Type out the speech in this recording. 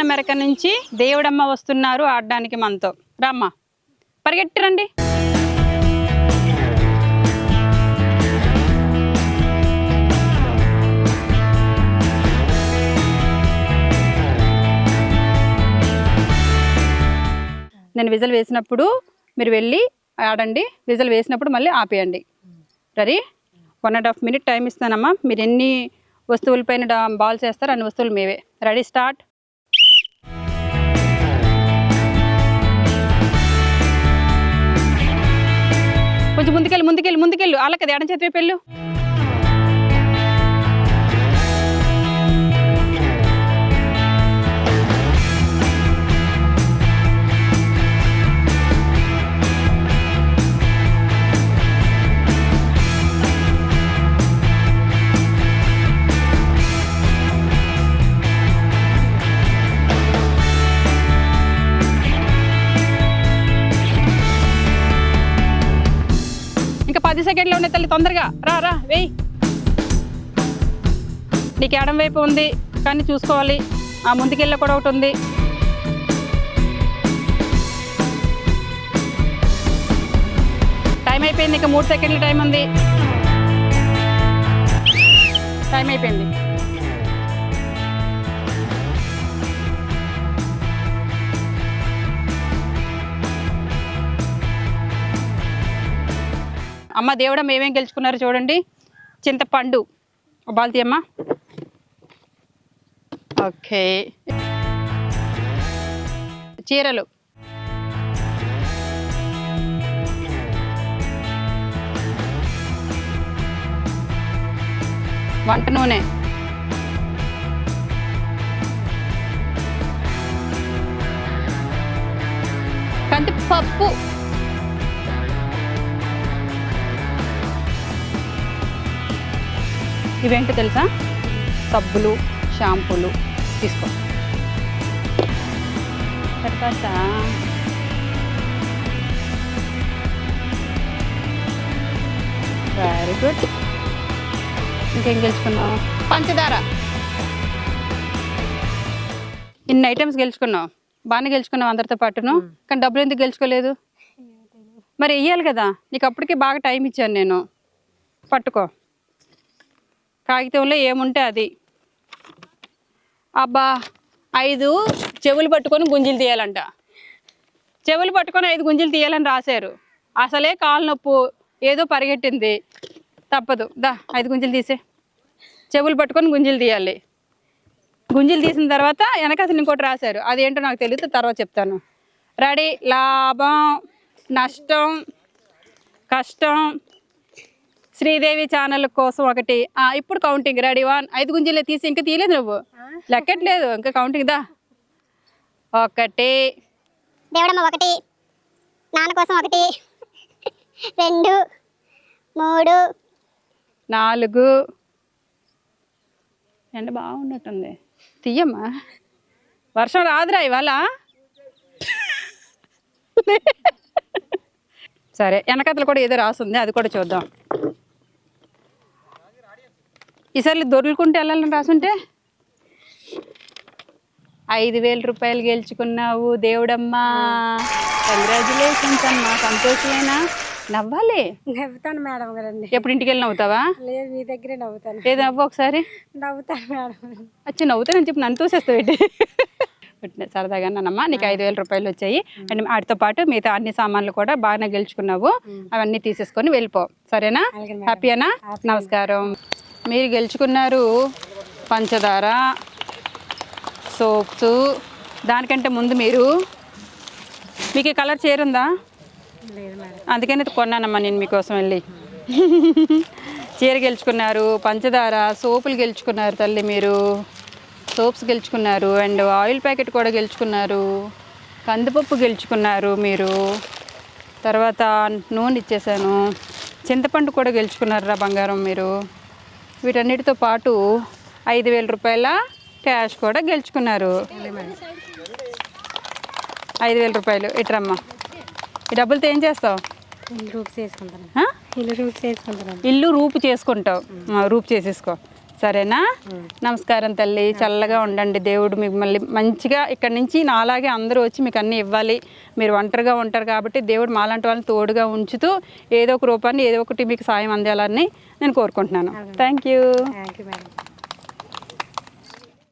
కమ్మన మెరక నుంచి దేవుడమ్మ వస్తున్నారు ఆడడానికి మనతో. రమ్మ. పరిగెట్టిరండి. నేను విజల్ వేసినప్పుడు మీరు వెళ్ళి ఆడండి. విజల్ వేసినప్పుడు మళ్ళీ ఆపేయండి. Ready? One and half minute time ఇస్తానమ్మా. మీరు ఎన్ని వస్తువులపైన బాల్ చేస్తారో అన్ని వస్తువులు మేవే. Ready start. కొంచెం ముందుకెళ్ళి ముందుకెళ్ళి ముందుకెళ్ళు. వాళ్ళకి ఎడం చేతి పెళ్ళు పది సెకండ్లు ఉన్నాయి తల్లి తొందరగా. రా రా వేయి. నీకు ఎడం వైపు ఉంది కానీ చూసుకోవాలి. ఆ ముందుకెళ్ళ కూడా ఒకటి ఉంది. టైం అయిపోయింది ఇంకా మూడు సెకండ్లు టైం ఉంది. టైం అయిపోయింది. అమ్మ దేవుడమ్మ మేమేం గెలుచుకున్నారు చూడండి. చింతపండు. ఒక అమ్మ. ఓకే. చీరలు. వంట నూనె. కందిపప్పు. ఇవేంటి తెలుసా? సబ్బులు షాంపూలు తీసుకో. తర్వాత వెరీ గుడ్ ఇంకేం గెలుచుకున్నావు? పంచదార. ఇన్ని ఐటమ్స్ గెలుచుకున్నావు. బాగానే గెలుచుకున్నావు అందరితో పాటును. కానీ డబ్బులు ఎందుకు గెలుచుకోలేదు? మరి వెయ్యాలి కదా. నీకు అప్పటికి బాగా టైం ఇచ్చాను నేను. పట్టుకో. కాగితంలో ఏముంటే అది. అబ్బా ఐదు చెవులు పట్టుకొని గుంజీలు తీయాలంట. చెవులు పట్టుకొని ఐదు గుంజీలు తీయాలని రాశారు. అసలే కాలు నొప్పు ఏదో పరిగెట్టింది. తప్పదు. దా ఐదు గుంజీలు తీసే. చెవులు పట్టుకొని గుంజీలు తీయాలి. గుంజీలు తీసిన తర్వాత వెనక అసలు ఇంకోటి రాశారు. అదేంటో నాకు తెలియదు తర్వాత చెప్తాను. రెడీ లాభం నష్టం కష్టం శ్రీదేవి ఛానల్ కోసం ఒకటి. ఇప్పుడు కౌంటింగ్ రెడీ వన్ ఐదు గుంజీలే తీసి ఇంకా తీయలేదు నువ్వు. లెక్కట్లేదు. ఇంకా కౌంటింగ్ దా. ఒకటి. దేవుడమ్మ ఒకటి. నాన్న కోసం ఒకటి. రెండు. మూడు. నాలుగు. ఎండ బాగున్నట్టుంది. తీయమ్మా. వర్షం రాదురా ఇవాళ. సరే వెనకతలు కూడా ఏదో రాసుంది. అది కూడా చూద్దాం. ఈసారి దొరుకుంటే వెళ్ళాలని రాసుంటే? ఐదు వేల రూపాయలు గెలుచుకున్నావు దేవుడమ్మా. కంగ్రాచులేషన్స్ అమ్మా. సంతోషమేనా నవ్వాలి. నవ్వుతాను మేడం గారండి. ఎప్పుడు ఇంటికి వెళ్ళి నవ్వుతావా? లేదు మీ దగ్గరే నవ్వుతాను. ఏది నవ్వు ఒకసారి? నవ్వుతాను మేడం. వచ్చి నవ్వుతానని చెప్పి నన్ను తోసేస్తావు సరదాగా అన్నమ్మా నీకు ఐదు వేల రూపాయలు వచ్చాయి. అండ్ వాటితో పాటు మిగతా అన్ని సామాన్లు కూడా బాగానే గెలుచుకున్నావు. అవన్నీ తీసేసుకొని వెళ్ళిపో. సరేనా? హ్యాపీయేనా నమస్కారం. మీరు గెలుచుకున్నారు పంచదార సోప్స్. దానికంటే ముందు మీరు మీకు ఈ కలర్ చేరుందా? అందుకని కొన్నానమ్మా నేను మీకోసం వెళ్ళి. చీర గెలుచుకున్నారు పంచదార సోపులు గెలుచుకున్నారు తల్లి మీరు. సోప్స్ గెలుచుకున్నారు అండ్ ఆయిల్ ప్యాకెట్ కూడా గెలుచుకున్నారు. కందిపప్పు గెలుచుకున్నారు మీరు. తర్వాత నూనె ఇచ్చేసాను. చింతపండు కూడా గెలుచుకున్నారు రా బంగారం మీరు. వీటన్నిటితో పాటు ఐదు వేల రూపాయల క్యాష్ కూడా గెలుచుకున్నారు. ఐదు వేల రూపాయలు. ఇట్రమ్మా. ఈ డబ్బులతో ఏం చేస్తావు? ఇల్లు రూపు చేసుకుంటాను? ఇల్లు రూపు చేసుకుంటావు. రూపు చేసేసుకో. సరేనా? నమస్కారం తల్లి. చల్లగా ఉండండి దేవుడు మిమ్మల్ని మంచిగా ఇక్కడ నుంచి నాలాగే అందరూ వచ్చి మీకు అన్నీ ఇవ్వాలి. మీరు ఒంటరిగా ఉంటారు కాబట్టి దేవుడు మాలాంటి వాళ్ళని తోడుగా ఉంచుతూ ఏదో ఒక రూపాన్ని ఏదో ఒకటి మీకు సాయం అందాలని నేను కోరుకుంటున్నాను. Thank you